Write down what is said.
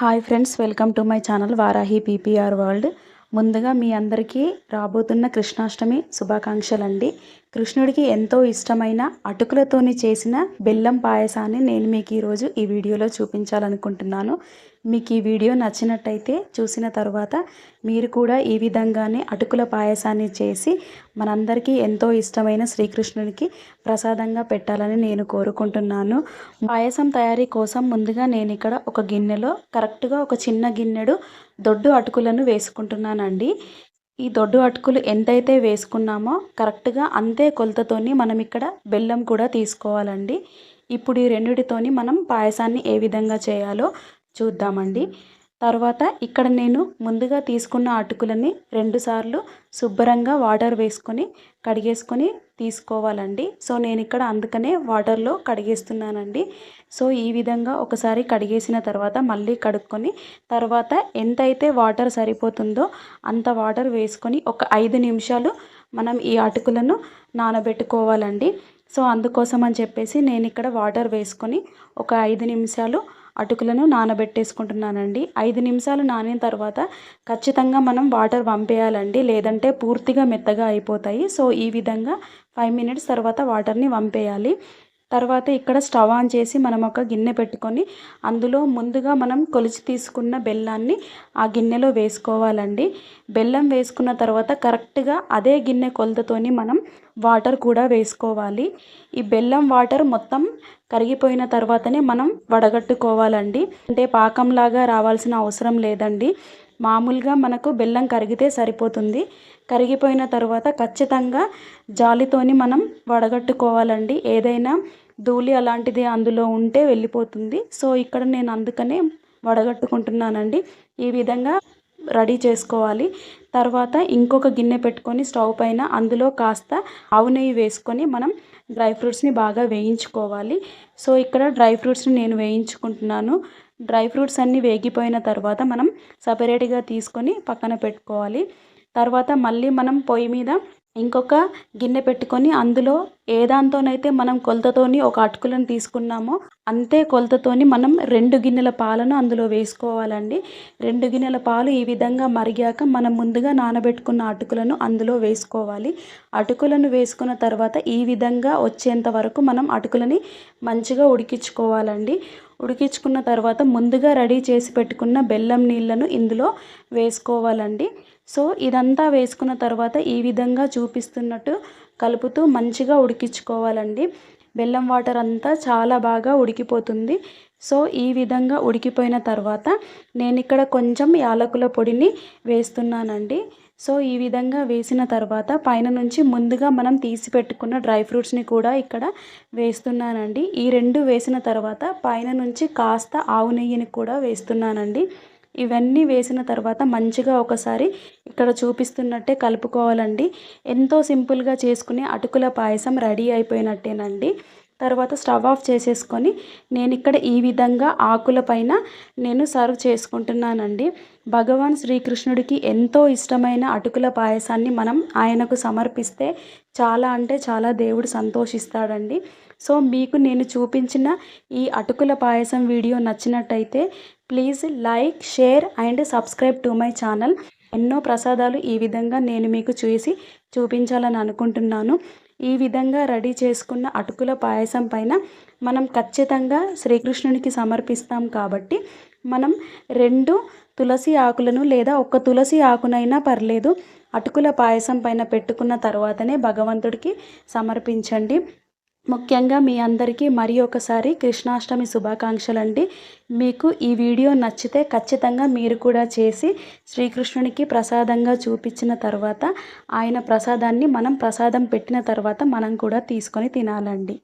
Hi friends welcome to my channel Varahi PPR world. ముందుగా మీ అందరికీ రాబోతున్న కృష్ణాష్టమి శుభాకాంక్షలు అండి కృష్ణుడికి ఎంతో ఇష్టమైన అటుకులతోని చేసిన బెల్లం పాయసాన్ని నేను మీకు ఈరోజు ఈ వీడియోలో చూపించాలనుకుంటున్నాను. మీకు ఈ వీడియో నచ్చినట్టయితే చూసిన తర్వాత మీరు కూడా ఈ విధంగానే అటుకుల పాయసాన్ని చేసి మనందరికీ ఎంతో ఇష్టమైన శ్రీకృష్ణుడికి ప్రసాదంగా పెట్టాలని నేను కోరుకుంటున్నాను. పాయసం తయారీ కోసం ముందుగా నేను ఇక్కడ ఒక గిన్నెలో కరెక్ట్గా ఒక చిన్న గిన్నెడు దొడ్డు అటుకులను వేసుకుంటున్నానండి. ఈ దొడ్డు అటుకులు ఎంతైతే వేసుకున్నామో కరెక్ట్గా అంతే కొలతతోని మనం ఇక్కడ బెల్లం కూడా తీసుకోవాలండి. ఇప్పుడు ఈ రెండిటితోని మనం పాయసాన్ని ఏ విధంగా చేయాలో చూద్దామండి. తర్వాత ఇక్కడ నేను ముందుగా తీసుకున్న అటుకులని రెండుసార్లు శుభ్రంగా వాటర్ వేసుకొని కడిగేసుకొని తీసుకోవాలండి. సో నేను ఇక్కడ అందుకనే వాటర్లో కడిగేస్తున్నానండి. సో ఈ విధంగా ఒకసారి కడిగేసిన తర్వాత మళ్ళీ కడుక్కొని తర్వాత ఎంతైతే వాటర్ సరిపోతుందో అంత వాటర్ వేసుకొని ఒక ఐదు నిమిషాలు మనం ఈ అటుకులను నానబెట్టుకోవాలండి. సో అందుకోసం అని చెప్పేసి నేను ఇక్కడ వాటర్ వేసుకొని ఒక ఐదు నిమిషాలు అటుకులను నానబెట్టేసుకుంటున్నానండి. ఐదు నిమిషాలు నానిన తర్వాత ఖచ్చితంగా మనం వాటర్ పంపేయాలండి లేదంటే పూర్తిగా మెత్తగా అయిపోతాయి. సో ఈ విధంగా ఫైవ్ మినిట్స్ తర్వాత వాటర్ని వంపేయాలి. తర్వాత ఇక్కడ స్టవ్ ఆన్ చేసి మనం ఒక గిన్నె పెట్టుకొని అందులో ముందుగా మనం కొలిచి తీసుకున్న బెల్లాన్ని ఆ గిన్నెలో వేసుకోవాలండి. బెల్లం వేసుకున్న తర్వాత కరెక్ట్గా అదే గిన్నె కొలతతోని మనం వాటర్ కూడా వేసుకోవాలి. ఈ బెల్లం వాటర్ మొత్తం కరిగిపోయిన తర్వాతనే మనం వడగట్టుకోవాలండి. అంటే పాకంలాగా రావాల్సిన అవసరం లేదండి. మామూలుగా మనకు బెల్లం కరిగితే సరిపోతుంది. కరిగిపోయిన తర్వాత ఖచ్చితంగా జాలితోని మనం వడగట్టుకోవాలండి. ఏదైనా ధూళి అలాంటిది అందులో ఉంటే వెళ్ళిపోతుంది. సో ఇక్కడ నేను అందుకనే వడగట్టుకుంటున్నానండి. ఈ విధంగా రెడీ చేసుకోవాలి. తర్వాత ఇంకొక గిన్నె పెట్టుకొని స్టవ్ పైన అందులో కాస్త ఆవు నెయ్యి వేసుకొని మనం డ్రై ఫ్రూట్స్ని బాగా వేయించుకోవాలి. సో ఇక్కడ డ్రై ఫ్రూట్స్ని నేను వేయించుకుంటున్నాను. డ్రై ఫ్రూట్స్ అన్నీ వేగిపోయిన తర్వాత మనం సపరేట్గా తీసుకొని పక్కన పెట్టుకోవాలి. తర్వాత మళ్ళీ మనం పొయ్యి మీద ఇంకొక గిన్నె పెట్టుకొని అందులో ఏ దాంతోనైతే మనం కొలతతోని ఒక అటుకులను తీసుకున్నామో అంతే కొలతతోని మనం రెండు గిన్నెల పాలను అందులో వేసుకోవాలండి. రెండు గిన్నెల పాలు ఈ విధంగా మరిగాక మనం ముందుగా నానబెట్టుకున్న అటుకులను అందులో వేసుకోవాలి. అటుకులను వేసుకున్న తర్వాత ఈ విధంగా వచ్చేంత వరకు మనం అటుకులని మంచిగా ఉడికించుకోవాలండి. ఉడికించుకున్న తర్వాత ముందుగా రెడీ చేసి పెట్టుకున్న బెల్లం నీళ్ళను ఇందులో వేసుకోవాలండి. సో ఇదంతా వేసుకున్న తర్వాత ఈ విధంగా చూపిస్తున్నట్టు కలుపుతూ మంచిగా ఉడికించుకోవాలండి. బెల్లం వాటర్ అంతా చాలా బాగా ఉడికిపోతుంది. సో ఈ విధంగా ఉడికిపోయిన తర్వాత నేను ఇక్కడ కొంచెం యాలకుల పొడిని వేస్తున్నానండి. సో ఈ విధంగా వేసిన తర్వాత పైన నుంచి ముందుగా మనం తీసి పెట్టుకున్న డ్రై ఫ్రూట్స్ని కూడా ఇక్కడ వేస్తున్నానండి. ఈ రెండు వేసిన తర్వాత పైన నుంచి కాస్త ఆవు నెయ్యిని కూడా వేస్తున్నానండి. ఇవన్నీ వేసిన తర్వాత మంచిగా ఒకసారి ఇక్కడ చూపిస్తున్నట్టే కలుపుకోవాలండి. ఎంతో సింపుల్గా చేసుకునే అటుకుల పాయసం రెడీ అయిపోయినట్టేనండి. తర్వాత స్టవ్ ఆఫ్ చేసేసుకొని నేను ఇక్కడ ఈ విధంగా ఆకుల పైన నేను సర్వ్ చేసుకుంటున్నానండి. భగవాన్ శ్రీకృష్ణుడికి ఎంతో ఇష్టమైన అటుకుల పాయసాన్ని మనం ఆయనకు సమర్పిస్తే చాలా అంటే చాలా దేవుడు సంతోషిస్తాడండి. సో మీకు నేను చూపించిన ఈ అటుకుల పాయసం వీడియో నచ్చినట్టయితే please like share and subscribe to my channel. ఎన్నో ప్రసాదాలు ఈ విధంగా నేను మీకు చూసి చూపించాలని అనుకుంటున్నాను. ఈ విధంగా రెడీ చేసుకున్న అటుకుల పాయసం పైన మనం ఖచ్చితంగా శ్రీకృష్ణునికి సమర్పిస్తాం కాబట్టి మనం రెండు తులసి ఆకులను లేదా ఒక్క తులసి ఆకునైనా పర్లేదు అటుకుల పాయసం పైన పెట్టుకున్న తర్వాతనే భగవంతుడికి సమర్పించండి. ముఖ్యంగా మీ అందరికీ మరి ఒకసారి కృష్ణాష్టమి శుభాకాంక్షలు అండి మీకు ఈ వీడియో నచ్చితే ఖచ్చితంగా మీరు కూడా చేసి శ్రీకృష్ణునికి ప్రసాదంగా చూపించిన తర్వాత ఆయన ప్రసాదాన్ని మనం ప్రసాదం పెట్టిన తర్వాత మనం కూడా తీసుకొని తినాలండి.